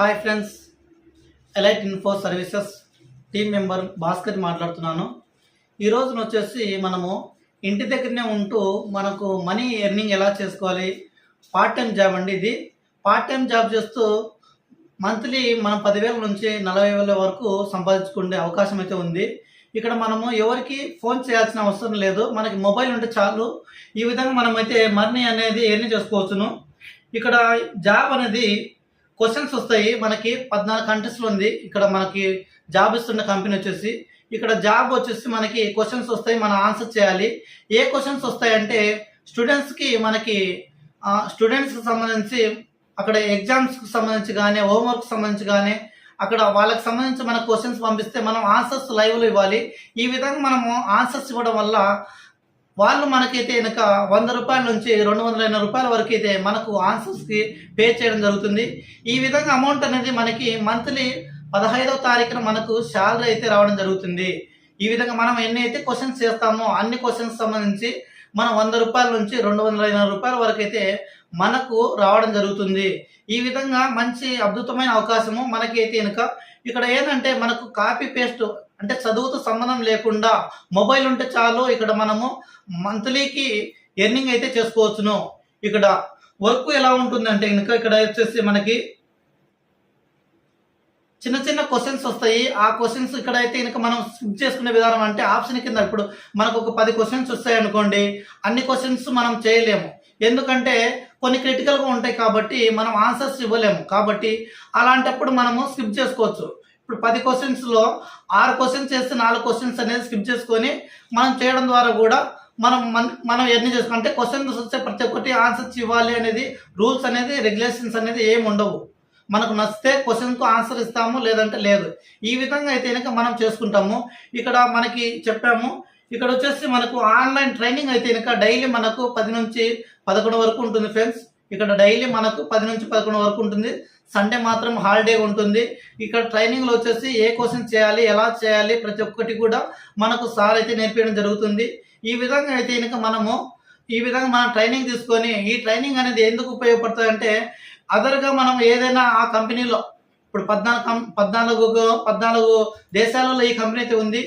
Hi friends elite info services team member Bhaskar మాట్లాడుతున్నాను. ఈ రోజున వచ్చేసి మనము ఇంటి దగ్గరనే ఉంటూ మనకు మనీ ఎర్నింగ్ ఎలా చేసుకోవాలి పార్ట్ టైం జాబ్ అండి ఇది. పార్ట్ టైం జాబ్ చేస్తూ మంత్లీ మనం పదివేల నుంచి నలభై వేల వరకు సంపాదించుకునే అవకాశం అయితే ఉంది. ఇక్కడ మనము ఎవరికి ఫోన్ చేయాల్సిన అవసరం లేదు. మనకి మొబైల్ ఉంటే చాలు. ఈ విధంగా మనమైతే మనీ అనేది ఎర్న్ చేసుకోవచ్చును. ఇక్కడ జాబ్ అనేది క్వశ్చన్స్ వస్తాయి. మనకి పద్నాలుగు కంట్రీస్లో ఉంది. ఇక్కడ మనకి జాబ్ ఇస్తున్న కంపెనీ వచ్చేసి ఇక్కడ జాబ్ వచ్చేసి మనకి క్వశ్చన్స్ వస్తాయి. మనం ఆన్సర్ చేయాలి. ఏ క్వశ్చన్స్ వస్తాయంటే స్టూడెంట్స్కి మనకి స్టూడెంట్స్కి సంబంధించి అక్కడ ఎగ్జామ్స్కి సంబంధించి కానీ హోంవర్క్ సంబంధించి కానీ అక్కడ వాళ్ళకి సంబంధించి మన క్వశ్చన్స్ పంపిస్తే మనం ఆన్సర్స్ లైవ్లో ఇవ్వాలి. ఈ విధంగా మనము ఆన్సర్స్ ఇవ్వడం వల్ల వాళ్ళు మనకైతే కనుక వంద రూపాయల నుంచి రెండు వందల ఎనభై రూపాయల వరకు అయితే మనకు ఆన్సర్స్కి పే చేయడం జరుగుతుంది. ఈ విధంగా అమౌంట్ అనేది మనకి మంత్లీ పదహైదవ తారీఖున మనకు శాలరీ అయితే రావడం జరుగుతుంది. ఈ విధంగా మనం ఎన్ని అయితే క్వశ్చన్స్ చేస్తామో అన్ని క్వశ్చన్స్ సంబంధించి మనం వంద రూపాయల నుంచి రెండు వందల ఎనభై రూపాయల వరకు అయితే మనకు రావడం జరుగుతుంది. ఈ విధంగా మంచి అద్భుతమైన అవకాశము మనకి అయితే కనుక ఇక్కడ ఏంటంటే మనకు కాపీ పేస్ట్ అంటే చదువుతో సంబంధం లేకుండా మొబైల్ ఉంటే చాలు ఇక్కడ మనము మంత్లీకి ఎర్నింగ్ అయితే చేసుకోవచ్చును. ఇక్కడ వర్క్ ఎలా ఉంటుందంటే కనుక ఇక్కడ వచ్చేసి మనకి చిన్న చిన్న క్వశ్చన్స్ వస్తాయి. ఆ క్వశ్చన్స్ ఇక్కడ అయితే మనం స్కిప్ చేసుకునే విధానం అంటే ఆప్షన్ కింద ఇప్పుడు మనకు ఒక పది క్వశ్చన్స్ వస్తాయి అనుకోండి. అన్ని క్వశ్చన్స్ మనం చేయలేము. ఎందుకంటే కొన్ని క్రిటికల్గా ఉంటాయి కాబట్టి మనం ఆన్సర్స్ ఇవ్వలేము. కాబట్టి అలాంటప్పుడు మనము స్కిప్ చేసుకోవచ్చు. ఇప్పుడు పది క్వశ్చన్స్లో ఆరు క్వశ్చన్స్ చేస్తే నాలుగు క్వశ్చన్స్ అనేది స్కిప్ చేసుకొని మనం చేయడం ద్వారా కూడా మనం మన- మనం ఎన్ని చేసుకుంటే క్వశ్చన్స్ వస్తే ప్రతి ఒక్కటి ఆన్సర్స్ ఇవ్వాలి అనేది రూల్స్ అనేది రెగ్యులేషన్స్ అనేది ఏమి ఉండవు. మనకు నచ్చితే క్వశ్చన్కు ఆన్సర్ ఇస్తాము లేదంటే లేదు. ఈ విధంగా అయితే కనుక మనం చేసుకుంటాము. ఇక్కడ మనకి చెప్పాము. ఇక్కడ వచ్చేసి మనకు ఆన్లైన్ ట్రైనింగ్ అయితే కనుక డైలీ మనకు పది నుంచి పదకొండు వరకు ఉంటుంది ఫ్రెండ్స్ ఇక్కడ డైలీ మనకు పది నుంచి పదకొండు వరకు ఉంటుంది. సండే మాత్రం హాలిడే ఉంటుంది. ఇక్కడ ట్రైనింగ్లో వచ్చేసి ఏ క్వశ్చన్ చేయాలి ఎలా చేయాలి ప్రతి ఒక్కటి కూడా మనకు సార్ అయితే నేర్పించడం జరుగుతుంది. ఈ విధంగా అయితే కనుక మనము ఈ విధంగా మనం ట్రైనింగ్ తీసుకొని ఈ ట్రైనింగ్ అనేది ఎందుకు ఉపయోగపడుతుంది అంటే అదర్గా మనం ఏదైనా ఆ కంపెనీలో ఇప్పుడు పద్నాలుగు కం పద్నాలుగు పద్నాలుగు దేశాలలో ఈ కంపెనీ అయితే ఉంది.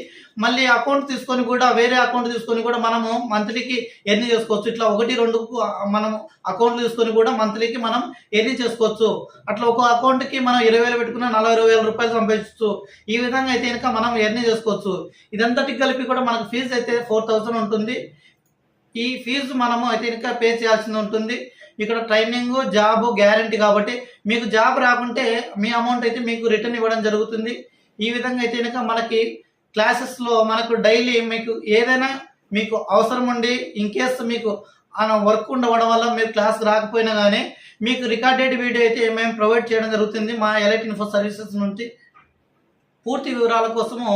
మళ్ళీ అకౌంట్ తీసుకొని కూడా వేరే అకౌంట్ తీసుకొని కూడా మనము మంత్లీకి ఎర్నీ చేసుకోవచ్చు. ఇట్లా ఒకటి రెండు మనం అకౌంట్ తీసుకొని కూడా మంత్లీకి మనం ఎర్నీ చేసుకోవచ్చు. అట్లా ఒక అకౌంట్కి మనం ఇరవై వేలు పెట్టుకున్న నలభై ఇరవై వేల రూపాయలు సంపాదించవచ్చు ఈ విధంగా అయితే కనుక మనం ఎర్నీ చేసుకోవచ్చు. ఇదంతటికి కలిపి కూడా మనకు ఫీజు అయితే ఫోర్ థౌసండ్ ఉంటుంది. ఈ ఫీజు మనము అయితే ఇంకా పే చేయాల్సి ఉంటుంది. ఇక్కడ ట్రైనింగ్ జాబ్ గ్యారంటీ కాబట్టి మీకు జాబ్ రాకుంటే మీ అమౌంట్ అయితే మీకు రిటర్న్ ఇవ్వడం జరుగుతుంది. ఈ విధంగా అయితే కనుక మనకి క్లాసెస్లో మనకు డైలీ మీకు ఏదైనా మీకు అవసరం ఉండి ఇన్ కేస్ మీకు వర్క్ ఉండవడం వల్ల మీరు క్లాస్ రాకపోయినా కానీ మీకు రికార్డెడ్ వీడియో అయితే మేము ప్రొవైడ్ చేయడం జరుగుతుంది. మా ఎలైట్ ఇన్ఫో సర్వీసెస్ నుంచి పూర్తి వివరాల కోసము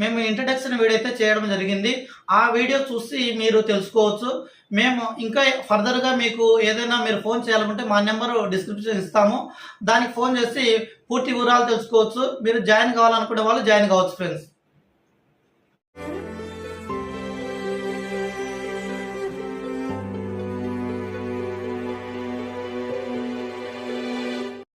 మేము ఇంట్రడక్షన్ వీడియో అయితే చేయడం జరిగింది. ఆ వీడియో చూసి మీరు తెలుసుకోవచ్చు. మేము ఇంకా ఫర్దర్గా మీకు ఏదైనా మీరు ఫోన్ చేయాలనుకుంటే మా నెంబర్ డిస్క్రిప్షన్ ఇస్తాము. దానికి ఫోన్ చేసి పూర్తి వివరాలు తెలుసుకోవచ్చు. మీరు జాయిన్ కావాలనుకునే వాళ్ళు జాయిన్ కావచ్చు ఫ్రెండ్స్